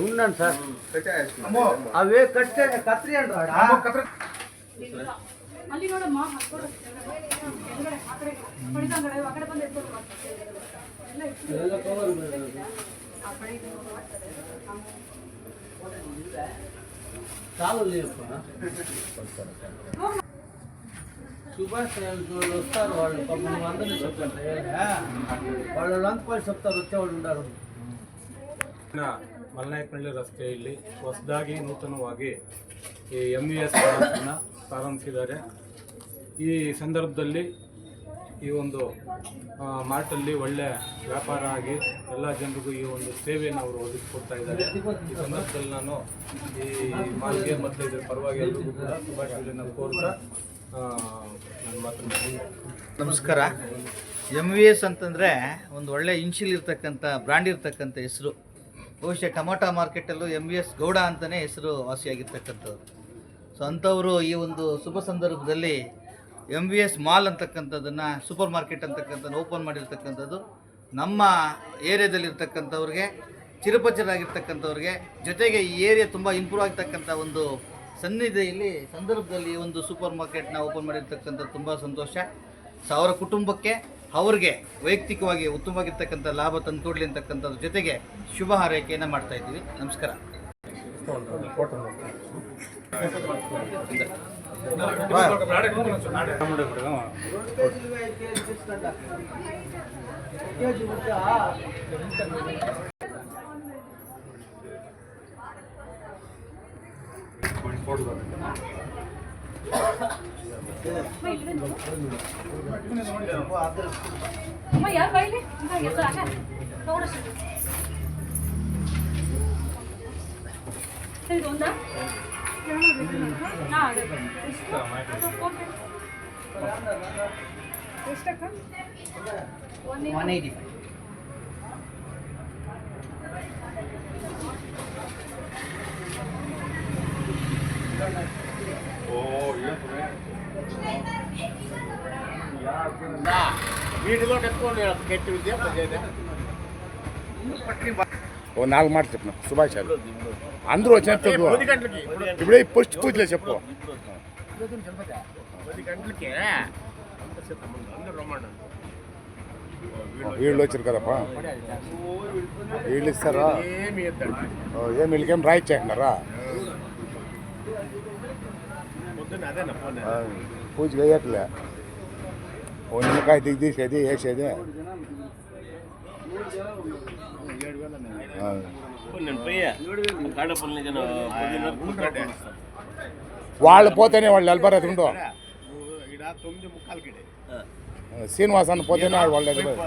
ఉన్నాను సార్ అవే కట్టే కత్రి అంటారు చాలు లేప్ప సుభాష్ వాళ్ళు వస్తారు వాళ్ళు పాపం నువ్వు అందరినీ చెప్తారు వాళ్ళు లంచ్ చెప్తారు వచ్చేవాళ్ళు ఉంటారు ಮಲ್ನಾಯಕನಹಳ್ಳಿ ರಸ್ತೆಯಲ್ಲಿ ಹೊಸದಾಗಿ ನೂತನವಾಗಿ ಈ ಎಮ್ ಇ ಎಸ್ ಬ್ರಾಂಚನ್ನು ಪ್ರಾರಂಭಿಸಿದ್ದಾರೆ ಈ ಸಂದರ್ಭದಲ್ಲಿ ಈ ಒಂದು ಆ, ಮಾರ್ಟಲ್ಲಿ ಒಳ್ಳೆ ವ್ಯಾಪಾರ ಆಗಿ ಎಲ್ಲ ಜನರಿಗೂ ಈ ಒಂದು ಸೇವೆಯನ್ನು ಅವರು ಒದಗಿಸ್ಕೊಡ್ತಾ ಇದ್ದಾರೆ ಈ ಸಂದರ್ಭದಲ್ಲಿ ನಾನು ಈ ಮಾಲ್ಗೆ ಮತ್ತು ಇದರ ಪರವಾಗಿ ಎಲ್ಲರಿಗೂ ಕೂಡ ಶುಭಾಶಯಗಳನ್ನು ಕೋರ್ತಾ ನಮಸ್ಕಾರ. ಎಂ ವಿ ಎಸ್ ಅಂತಂದರೆ ಒಂದು ಒಳ್ಳೆ ಇನ್ಶಿಲ್ ಇರ್ತಕ್ಕಂಥ ಬ್ರ್ಯಾಂಡ್ ಇರ್ತಕ್ಕಂಥ ಹೆಸರು. ಬಹುಶಃ ಟೊಮೊಟೊ ಮಾರ್ಕೆಟಲ್ಲೂ ಎಂ ವಿ ಎಸ್ ಗೌಡ ಅಂತಲೇ ಹೆಸರು ವಾಸಿಯಾಗಿರ್ತಕ್ಕಂಥವ್ರು ಸೊ ಅಂಥವರು ಈ ಒಂದು ಶುಭ ಸಂದರ್ಭದಲ್ಲಿ ಎಂ ವಿ ಎಸ್ ಮಾಲ್ ಅಂತಕ್ಕಂಥದ್ದನ್ನು ಸೂಪರ್ ಮಾರ್ಕೆಟ್ ಅಂತಕ್ಕಂಥದ್ದು ಓಪನ್ ಮಾಡಿರ್ತಕ್ಕಂಥದ್ದು ನಮ್ಮ ಏರಿಯಾದಲ್ಲಿರ್ತಕ್ಕಂಥವ್ರಿಗೆ ಚಿರಪಚಿರಾಗಿರ್ತಕ್ಕಂಥವ್ರಿಗೆ ಜೊತೆಗೆ ಈ ಏರಿಯಾ ತುಂಬ ಇಂಪ್ರೂವ್ ಆಗ್ತಕ್ಕಂಥ ಒಂದು ಸನ್ನಿಧಿಯಲ್ಲಿ, ಸಂದರ್ಭದಲ್ಲಿ ಒಂದು ಸೂಪರ್ ಮಾರ್ಕೆಟ್ನ ಓಪನ್ ಮಾಡಿರ್ತಕ್ಕಂಥ ತುಂಬ ಸಂತೋಷ. ಸೊ, ಅವರ ಕುಟುಂಬಕ್ಕೆ, ಅವ್ರಿಗೆ ವೈಯಕ್ತಿಕವಾಗಿ ಉತ್ತಮವಾಗಿರ್ತಕ್ಕಂಥ ಲಾಭ ತಂದುಕೊಡ್ಲಿ ಅಂತಕ್ಕಂಥದ್ರ ಜೊತೆಗೆ ಶುಭ ಹಾರೈಕೆಯನ್ನು ಮಾಡ್ತಾ ಇದ್ದೀವಿ. ನಮಸ್ಕಾರ. ಅಮ್ಮ ಯಾರು ಬೈಲಿ ಇಂದ ಎದ್ದು ಆಗ ತಗೊಳಷ್ಟು ఓ నాలుగు మాటలు చెప్పిన శుభాషాలు అందరూ వచ్చిన ఇప్పుడే పోస్ట్ పూజలే చెప్పు. వీళ్ళు వచ్చారు కదప్పా. వీళ్ళు ఇస్తారా? ఏం వీళ్ళకేం రాయి చేయకున్నారా పూజ వేయట్లే. ఓ నిమ్మకాయ దిగి తీసేది వేసేది ఆ. వాళ్ళు పోతేనే వాళ్ళు నిలబడేది ఉండు తొమ్మిది ముక్కాలకి శ్రీనివాస్ అన్న పోతేనే వాళ్ళు నిలబడేది